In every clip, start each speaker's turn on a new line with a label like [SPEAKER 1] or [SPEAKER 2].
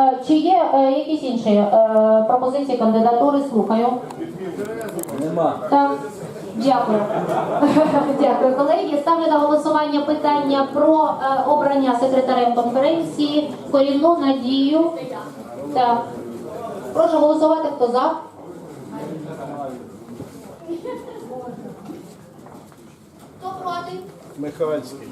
[SPEAKER 1] Е, Чи є е, якісь інші е, пропозиції, кандидатури? Слухаю.
[SPEAKER 2] Нема.
[SPEAKER 1] Так, дякую. Дякую, колеги. Ставлю на голосування питання про е, обрання секретарем конференції корінну надію. Так. Прошу голосувати, хто за. Хто проти?
[SPEAKER 3] Михайлівський.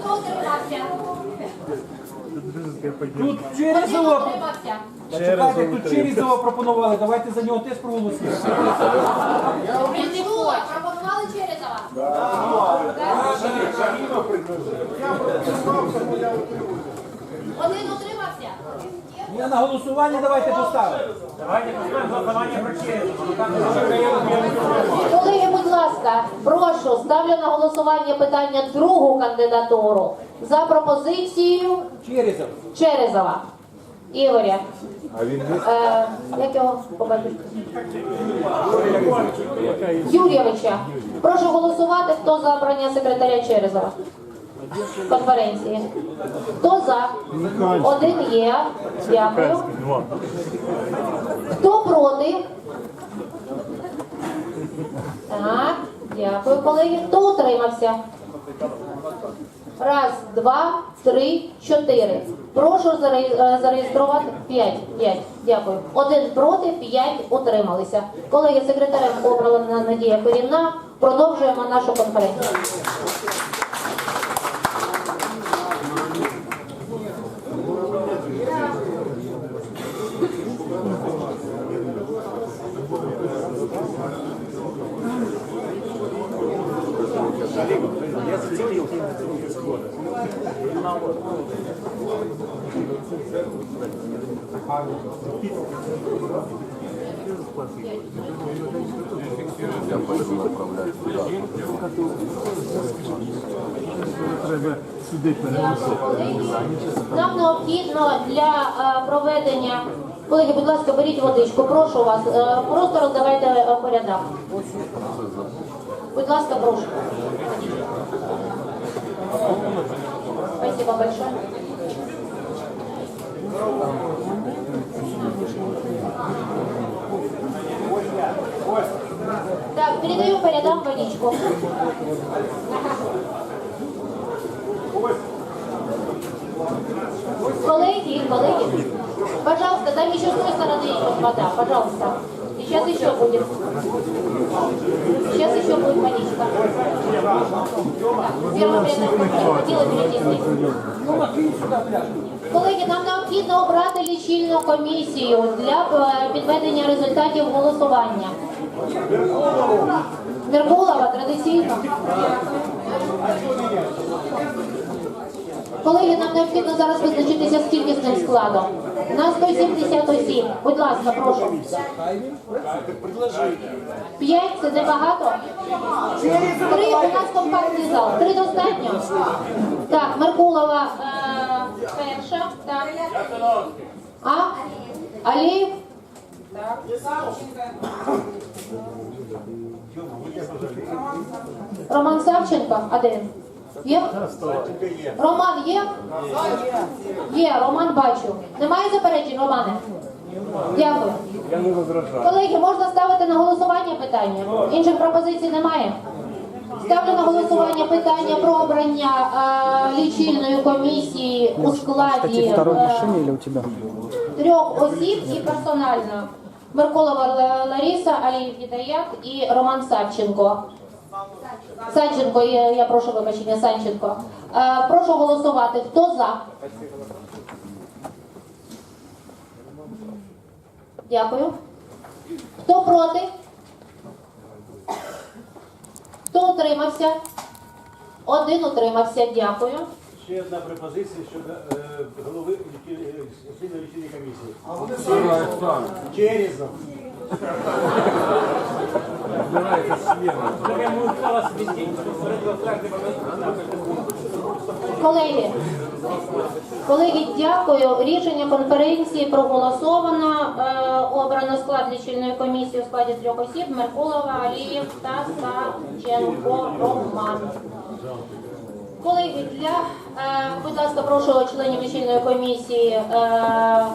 [SPEAKER 1] Хто утримався?
[SPEAKER 2] Тут Черезова. Чекайте, тут Черезова пропонували. Давайте за нього теж проголосуємо.
[SPEAKER 1] Було. Пропонували Черезова? Один утримався.
[SPEAKER 2] Я на голосування давайте поставимо.
[SPEAKER 1] Колеги, прошу, ставлю на голосування питання другу кандидатуру за пропозицією
[SPEAKER 2] Черезова.
[SPEAKER 1] Черезова. Ігоря.
[SPEAKER 3] А він
[SPEAKER 1] Е, як його побачити? Юрійовича. Прошу голосувати, хто за обрання секретаря Черезова. Конференції. Хто за? Один є. Дякую. Хто проти? Так, дякую, колеги. Хто утримався? Раз, два, три, чотири. Прошу е, зареєструвати п'ять. П'ять. Дякую. Один проти, п'ять утрималися. Колеги, секретарем обрала Надія Корінна. Продовжуємо нашу конференцію. Нам необхідно для е, проведення. Колеги, будь ласка, беріть водичку, прошу вас. Е, Просто роздавайте е, по рядам. Будь ласка, прошу. Спасибо большое. Так, передаю по рядам водичку. Коллеги, коллеги, пожалуйста, там еще с той стороны идет вода, пожалуйста. И сейчас еще будет. Сейчас еще будет водичка. Колеги, нам необхідно обрати лічильну комісію для е, підведення результатів голосування. Меркулова традиційно. Колеги, нам необхідно зараз визначитися з кількісним складом. На 170 осіб. Будь ласка, прошу. П'ять це небагато. Три у нас компактний зал. Три достатньо. Так, Меркулова е, перша. А? Алієв? Роман Савченко, він? Є? Роман є? Є, Роман бачу. Немає заперечень, Романе? Дякую. Колеги, можна ставити на голосування питання? Інших пропозицій немає? Ставлю на голосування питання про обрання е, лічильної комісії у складі е, трьох осіб і персонально. Меркулова Л- Лариса, Аліїв Гідаят і Роман Савченко. Санченко, я, я прошу вибачення, Санченко. Е, прошу голосувати. Хто за? Дякую. Хто проти? Хто утримався? Один утримався. Дякую.
[SPEAKER 4] Ще одна пропозиція щодо е, голови лічильної комісії. Черезов.
[SPEAKER 1] Колеги, колеги, дякую. Рішення конференції проголосовано. Е, обрано склад лічильної комісії у складі трьох осіб Меркулова, Алієв та Савченко Роман. Колеги, для, е, будь ласка, прошу членів лічильної комісії е,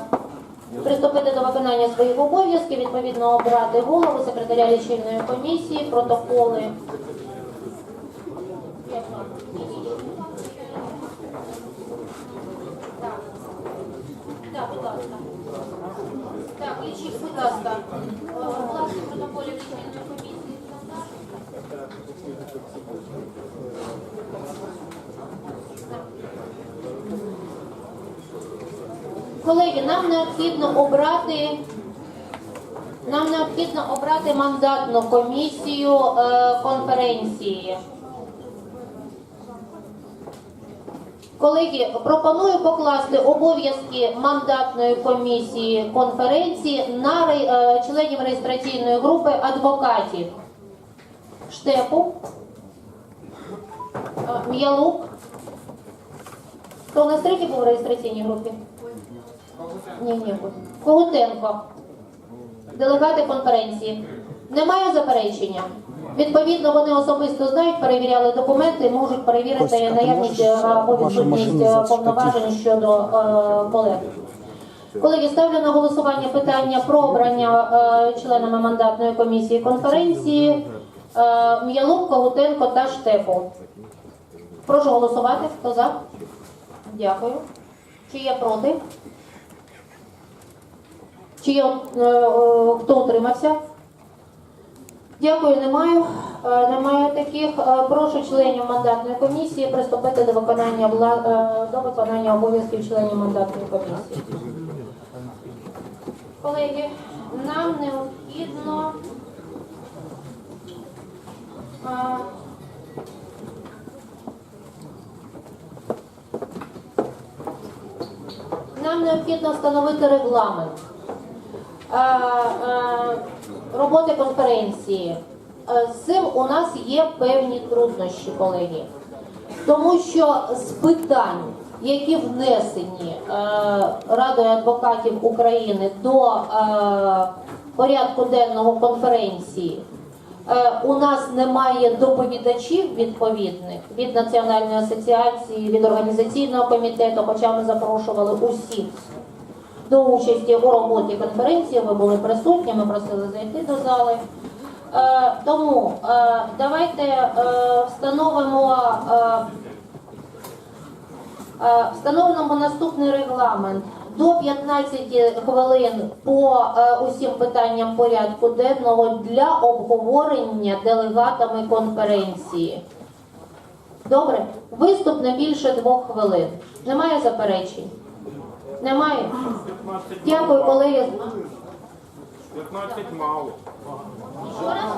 [SPEAKER 1] приступити до виконання своїх обов'язків, відповідно обрати голову, секретаря лічильної комісії, протоколи. Так. Будь ласка. Так, лічіть, будь ласка. Е, Власне протоколів лічильної комісії. Колеги, нам необхідно обрати. Нам необхідно обрати мандатну комісію е, конференції. Колеги, пропоную покласти обов'язки мандатної комісії конференції на е, членів реєстраційної групи адвокатів. Штепу, е, М'ялук. Хто у нас третій був в реєстраційній групі? Ні, ні. Когутенко. Делегати конференції. Немає заперечення. Відповідно, вони особисто знають, перевіряли документи, можуть перевірити наявність е, або відсутність е, повноважень щодо е, колег. Колеги, ставлю на голосування питання про обрання е, членами мандатної комісії конференції е, М'ялук, Когутенко та Штепу. Прошу голосувати. Хто за? Дякую. Чи є проти? Чи е, е, хто утримався? Дякую, немає. Е, Немає таких. Прошу членів мандатної комісії приступити до виконання до виконання обов'язків членів мандатної комісії. Колеги, нам необхідно. Нам необхідно встановити регламент роботи конференції. Е, З цим у нас є певні труднощі, колеги. Тому що з питань, які внесені е, Радою адвокатів України до е, порядку денного конференції, Е, У нас немає доповідачів відповідних від Національної асоціації, від організаційного комітету, хоча ми запрошували усіх до участі у роботі конференції. Ви були присутні, ми просили зайти до зали. Е, Тому е, давайте е, встановимо. Встановлено наступний регламент. До 15 хвилин по усім питанням порядку денного для обговорення делегатами конференції. Добре? Виступ не більше двох хвилин. Немає заперечень? Немає? Дякую, колеги.
[SPEAKER 3] 15 мало.
[SPEAKER 1] Що раз?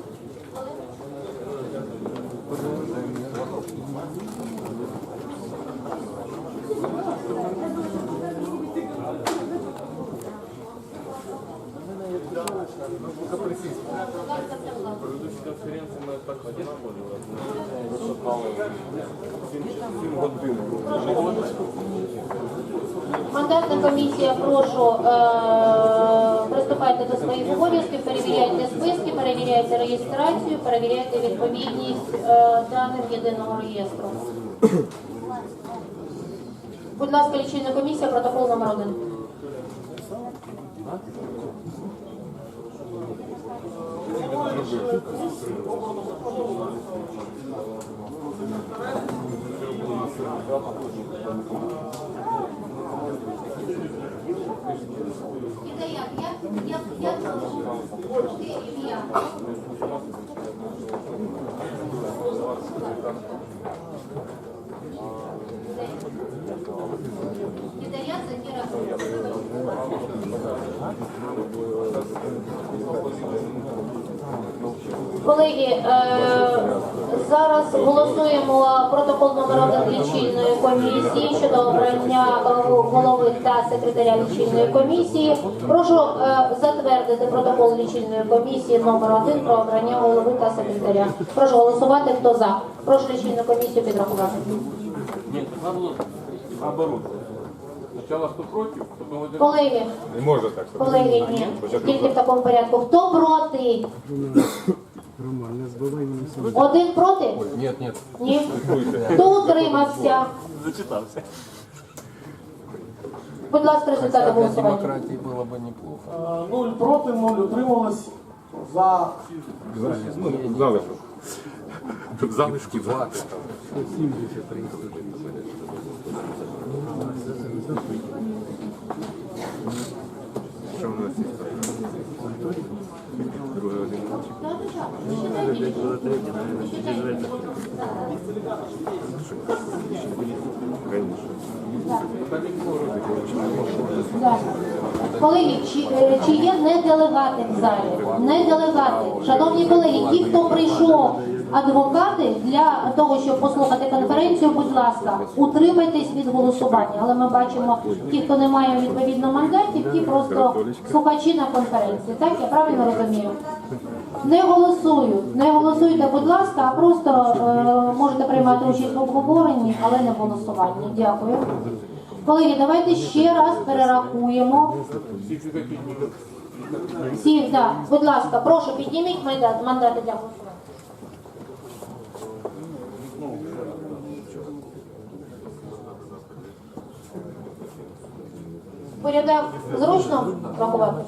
[SPEAKER 1] Мандатна комісія, прошу е, приступайте до своїх обов'язків, перевіряйте списки, перевіряйте реєстрацію, перевіряйте відповідність е, даним єдиного реєстру. Будь ласка, лічильна комісія, протокол номер один. Іде як? Як? Як? Як? Ти і я. Іде я, Закіра. Іде я, Закіра. Колеги, е, зараз голосуємо протокол номер один лічильної комісії щодо обрання е, голови та секретаря лічильної комісії. Прошу е, затвердити протокол лічильної комісії номер один про обрання голови та секретаря. Прошу голосувати. Хто за? Прошу лічильну комісію підрахувати.
[SPEAKER 3] Ні, треба було наоборот. Хто проти, потім.
[SPEAKER 1] Колеги,
[SPEAKER 5] Не можна так.
[SPEAKER 1] колеги, ні. Тільки в такому порядку. Хто проти? Роман, не збивай мені сумку. Один проти?
[SPEAKER 5] Ні, ні.
[SPEAKER 1] Ні. Хто утримався?
[SPEAKER 3] Зачитався.
[SPEAKER 1] Будь ласка, результати Для
[SPEAKER 5] голосування. демократии было неплохо.
[SPEAKER 6] Е, нуль проти, нуль утрималось. За
[SPEAKER 5] Ну, залишок.
[SPEAKER 3] Залишки
[SPEAKER 5] влади.
[SPEAKER 1] 73. Колеги, чи, е, чи є не делегати в залі? Не делегати. Шановні колеги, ті, хто прийшов адвокати для того, щоб послухати конференцію, будь ласка, утримайтесь від голосування. Але ми бачимо, ті, хто не має відповідно мандатів, ті просто слухачі на конференції. Так, я правильно розумію? Не голосують, не голосуйте, будь ласка, а просто е, можете приймати участь в обговоренні, але не голосуванні. Дякую. Колеги, давайте ще раз перерахуємо. Всіх, да. Будь ласка, прошу, підніміть мандат, мандати для голосування. Порядок зручно рахувати?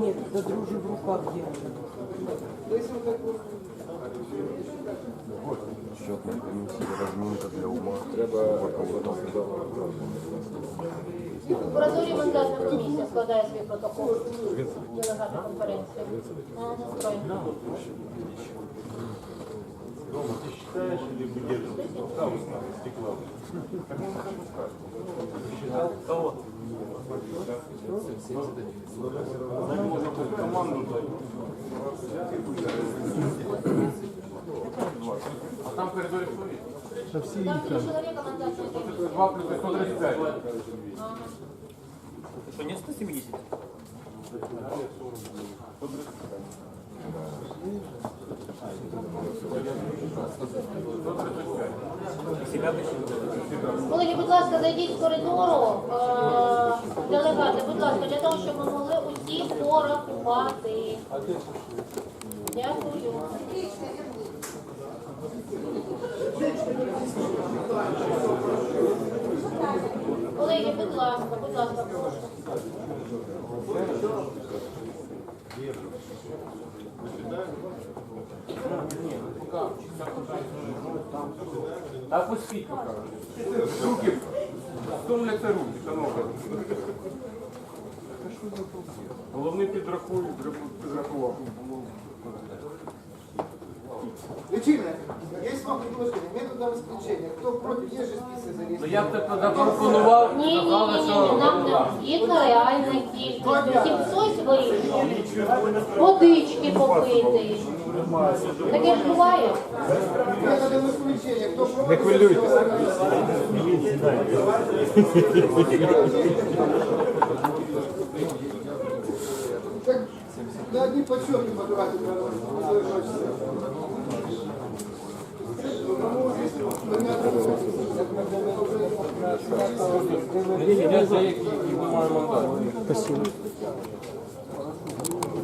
[SPEAKER 2] Ні, це дружи в руках є.
[SPEAKER 5] Счетна комісія, розмінка для ума. Треба
[SPEAKER 1] В кураторі мандатна комісія складає свій протокол. Делегати конференції. Ага, правильно.
[SPEAKER 3] Рома, ти считаєш или выдерживаешь? Там стекла. Так можно так сказать. Считал? Кого? А там
[SPEAKER 1] мандатна комісія.
[SPEAKER 3] 2 плюс 135.
[SPEAKER 7] Что, нет 170?
[SPEAKER 1] Колеги, будь ласка, зайдіть з коридору. Делегати, будь ласка, для того, щоб ми могли усі порахувати. Дякую. Колеги, будь ласка, будь ласка, прошу.
[SPEAKER 3] А пустіть пока. Руки. Стомляться руки, шановні. Головний підрахує, підрахував.
[SPEAKER 6] Личильная, есть вам предложение, методом исключения. Кто против, есть же списки
[SPEAKER 3] Ну я б так тоді пропонував,
[SPEAKER 1] Ні, ні, ні,
[SPEAKER 3] що
[SPEAKER 1] нам не згідно реальної кількості. Хтось вийшов. Водички попити. Таке ж буває.
[SPEAKER 5] Не хвилюйтесь.
[SPEAKER 6] Так, на одни подсчеты потратить надо. Владимир